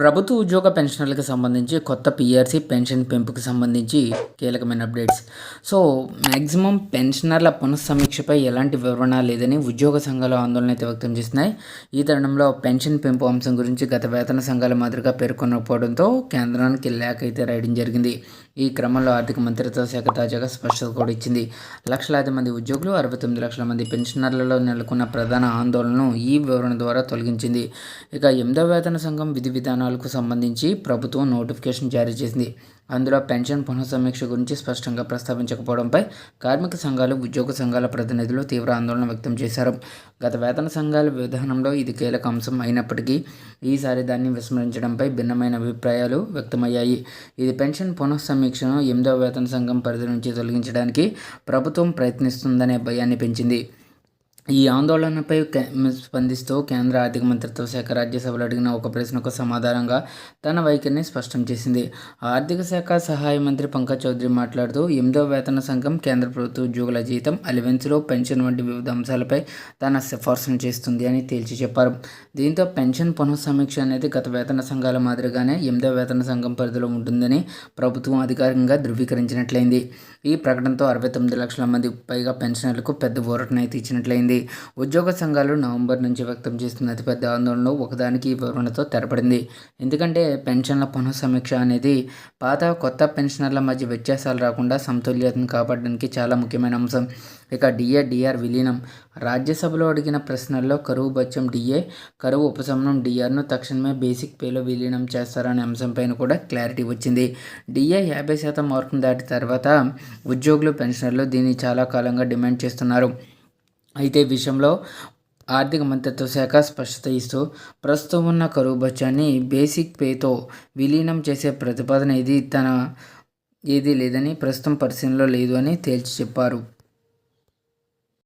ప్రభుత్వ ఉద్యోగ పెన్షనర్లకు సంబంధించి కొత్త పిఆర్సీ పెన్షన్ పెంపుకు సంబంధించి కీలకమైన అప్డేట్స్. సో మ్యాక్సిమం పెన్షనర్ల పునఃసమీక్షపై ఎలాంటి వివరణ లేదని ఉద్యోగ సంఘాలు ఆందోళన అయితే వ్యక్తం చేస్తున్నాయి. ఈ తరుణంలో పెన్షన్ పెంపు అంశం గురించి గత వేతన సంఘాల మాదిరిగా పేర్కొనకపోవడంతో కేంద్రానికి లేఖ అయితే రాయడం జరిగింది. ఈ క్రమంలో ఆర్థిక మంత్రిత్వ శాఖ తాజాగా స్పష్టత కూడా ఇచ్చింది. లక్షలాది మంది ఉద్యోగులు అరవై తొమ్మిది లక్షల మంది పెన్షనర్లలో నెలకొన్న ప్రధాన ఆందోళనను ఈ వివరణ ద్వారా తొలగించింది. ఇక ఎనిమిదవ వేతన సంఘం విధి విధానాలకు సంబంధించి ప్రభుత్వం నోటిఫికేషన్ జారీ చేసింది. అందులో పెన్షన్ పునఃసమీక్ష గురించి స్పష్టంగా ప్రస్తావించకపోవడంపై కార్మిక సంఘాలు ఉద్యోగ సంఘాల ప్రతినిధులు తీవ్ర ఆందోళన వ్యక్తం చేశారు. గత వేతన సంఘాల విధానంలో ఇది కీలక అంశం అయినప్పటికీ ఈసారి దాన్ని విస్మరించడంపై భిన్నమైన అభిప్రాయాలు వ్యక్తమయ్యాయి. ఇది పెన్షన్ పునఃసమీక్షను ఎనిమిదవ వేతన సంఘం పరిధి నుంచి తొలగించడానికి ప్రభుత్వం ప్రయత్నిస్తుందనే భయాన్ని పెంచింది. ఈ ఆందోళనపై స్పందిస్తూ కేంద్ర ఆర్థిక మంత్రిత్వ శాఖ రాజ్యసభలో అడిగిన ఒక ప్రశ్నకు సమాధానంగా తన వైఖరిని స్పష్టం చేసింది. ఆర్థిక శాఖ సహాయ మంత్రి పంకజ్ చౌదరి మాట్లాడుతూ ఎనిమిదో వేతన సంఘం కేంద్ర ప్రభుత్వ ఉద్యోగుల జీతం అలివెన్స్లో పెన్షన్ వంటి వివిధ అంశాలపై తన సిఫార్సును చేస్తుంది అని తేల్చి చెప్పారు. దీంతో పెన్షన్ పునఃసమీక్ష అనేది గత వేతన సంఘాల మాదిరిగానే ఎనిమిదో వేతన సంఘం పరిధిలో ఉంటుందని ప్రభుత్వం అధికారికంగా ధృవీకరించినట్లయింది. ఈ ప్రకటనతో అరవై తొమ్మిది లక్షల మంది పైగా పెన్షనర్లకు పెద్ద ఊరటనైతే ఇచ్చినట్లయింది. జరిగింది. ఉద్యోగ సంఘాలు నవంబర్ నుంచి వ్యక్తం చేస్తున్న అతిపెద్ద ఆందోళనలో ఒకదానికి వివరణతో తెరపడింది. ఎందుకంటే పెన్షన్ల పునఃసమీక్ష అనేది పాత కొత్త పెన్షనర్ల మధ్య వ్యత్యాసాలు రాకుండా సమతుల్యతను కాపాడడానికి చాలా ముఖ్యమైన అంశం. ఇక డిఏ డిఆర్ విలీనం. రాజ్యసభలో అడిగిన ప్రశ్నల్లో కరువు బత్యం డిఏ కరువు ఉపశమనం డిఆర్ను తక్షణమే బేసిక్ పేలో విలీనం చేస్తారనే అంశంపైన కూడా క్లారిటీ వచ్చింది. డిఏ యాభై శాతం మార్కును దాటి తర్వాత ఉద్యోగులు పెన్షనర్లు దీన్ని చాలా కాలంగా డిమాండ్ చేస్తున్నారు. అయితే విషయంలో ఆర్థిక మంత్రిత్వ శాఖ స్పష్టత ఇస్తూ ప్రస్తుతం ఉన్న కరువు బచ్చాన్ని బేసిక్ పేతో విలీనం చేసే ప్రతిపాదన ఇది తన ఏదీ లేదని ప్రస్తుతం పరిశీలనలో లేదు అని తేల్చి చెప్పారు.